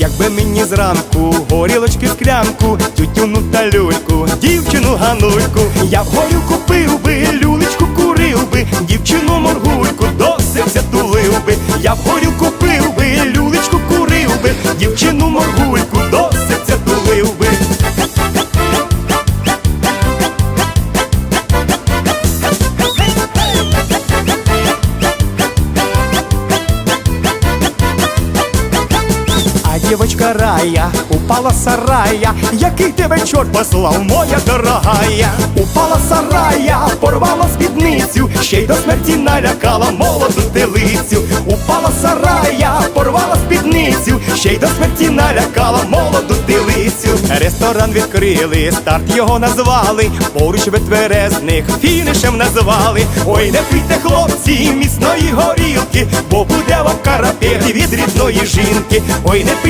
Якби мені зранку горілочки склянку, тютюну та люльку, дівчину ганульку, я горю купив би, люлечку курив би, дівчину моргульку, до серця тулив би, я б А дівочка рая упала сарая, який тебе чорт послав, моя дорогая. Упала сарая, порвала спідницю, ще й до смерті налякала молоду телицю. Упала сарая, порвала спідницю, ще й до смерті налякала молоду телицю. Ресторан відкрили, старт його назвали, поруч ветверезних фінішем назвали. Ой, не пийте, хлопці, міцної горілки, бо буде вам карапет від рідної жінки. Ой, не пийте.